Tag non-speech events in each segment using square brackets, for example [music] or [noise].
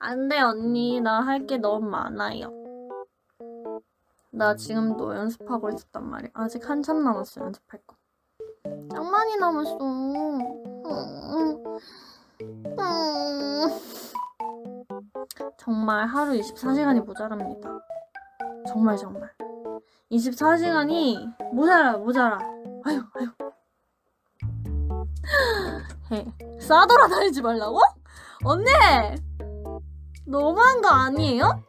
안 돼, 언니. 나 할 게 너무 많아요. 나 지금도 연습하고 있었단 말이야. 아직 한참 남았어, 연습할 거. 짱 많이 남았어. 정말 하루 24시간이 모자랍니다. 정말 정말. 24시간이 모자라 모자라. 아유 아유. [laughs] 해. 싸돌아다니지 말라고? 언니! 너무한 거 아니에요?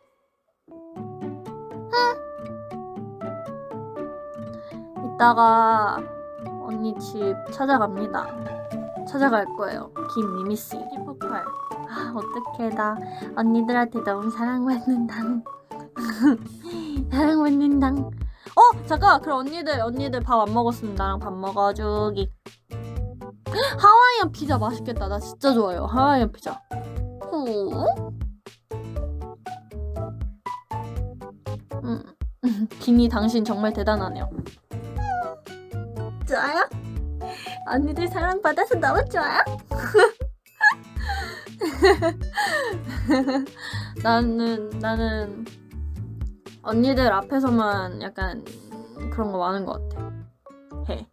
흥. 이따가 언니 집 찾아갑니다. 찾아갈 거예요. 김미미 씨. 폭발. 아, 어떡해. 나 언니들한테 너무 사랑받는다. [laughs] 사랑받는다. 어, 잠깐. 그럼 언니들, 언니들 밥 안 먹었습니다. 나랑 밥 먹어주기. 하와이안 피자 맛있겠다. 나 진짜 좋아요. 하와이안 피자. 후. 비니 당신 정말 대단하네요. 좋아요? 언니들 사랑받아서 너무 좋아요? [laughs] 나는 나는 언니들 앞에서만 약간 그런 거 많은 것 같아. 해.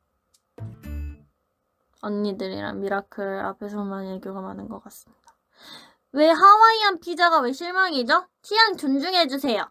언니들이랑 미라클 앞에서만 애교가 많은 것 같습니다. 왜 하와이안 피자가 왜 실망이죠? 취향 존중해 주세요.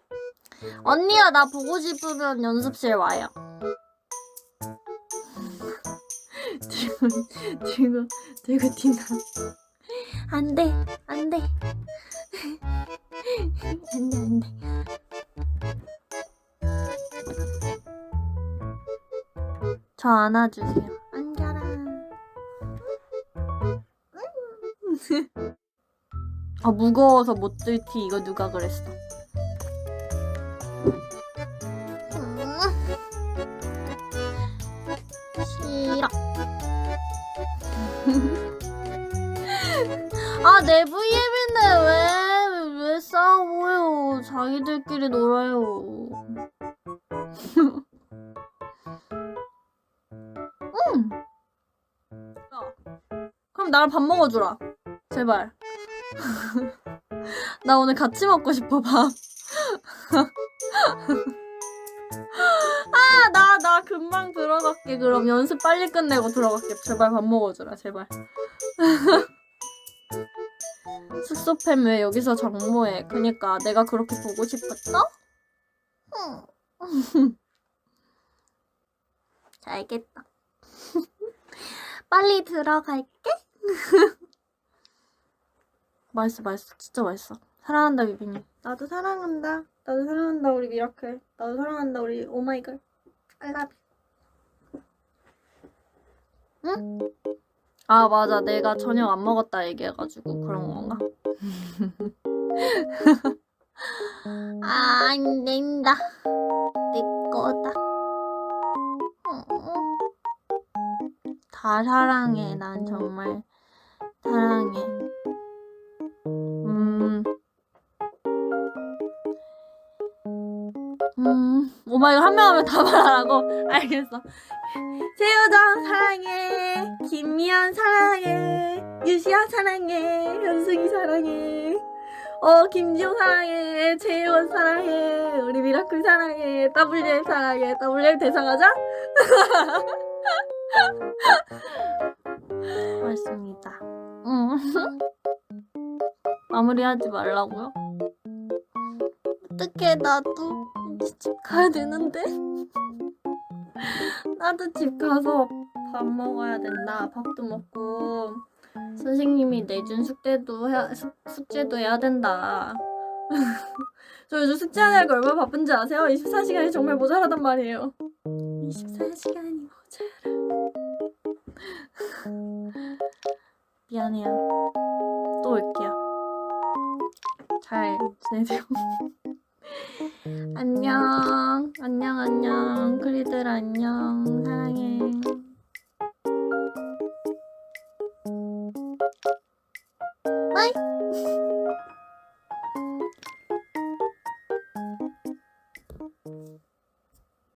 언니가 나 보고 싶으면 연습실 와요. [laughs] 지금 지금 되게 틴다. 안 돼, 안 돼. 안 돼, 안 돼. 저 안아주세요. 안겨라. 아, 무거워서 못 들티. 이거 누가 그랬어? 싫어. [laughs] 아, 내 V앱인데 왜, 왜 싸워요? 자기들끼리 놀아요. [laughs] 응. 야, 그럼 나랑 밥 먹어주라. 제발. [laughs] 나 오늘 같이 먹고 싶어, 밥. 아, 나, 나 금방 들어갈게. 그럼 연습 빨리 끝내고 들어갈게. 제발 밥 먹어주라, 제발. [laughs] 숙소팸 왜 여기서 정모해? 그니까 내가 그렇게 보고 싶었어? 응. [laughs] 알겠다. [laughs] 빨리 들어갈게. 맛있어, 맛있어. 진짜 맛있어. 사랑한다, 비비님. 나도 사랑한다. 나도 사랑한다, 우리 미라클. 나도 사랑한다, 우리 오마이걸. 응? 아, 맞아. 내가 저녁 안 먹었다 얘기해가지고 그런 건가? [laughs] 아, 안 된다. 내 거다. 어. 다 사랑해. 난 정말 사랑해. 오마이걸 한명 하면 다 말하라고? 알겠어. 세우정 사랑해. 김미연 사랑해. 유시아 사랑해. 현승이 사랑해. 어, 김지호 사랑해. 재원 사랑해. 우리 미라클 사랑해. WM 사랑해. WM 대상하자? [laughs] 고맙습니다. 응. [laughs] 마무리하지 말라고요? 어떡해, 나도 집 가야 되는데. 나도 집 가서 밥 먹어야 된다. 밥도 먹고 선생님이 내준 숙제도 해야, 숙, 숙제도 해야 된다. [laughs] 저 요즘 숙제하느라 얼마나 바쁜지 아세요? 24시간이 정말 모자라단 말이에요. 24시간이 모자라. [laughs] 미안해요. 또또 올게요. 잘 지내세요. [laughs] 안녕, 안녕, 안녕. 클리들 안녕. 사랑해.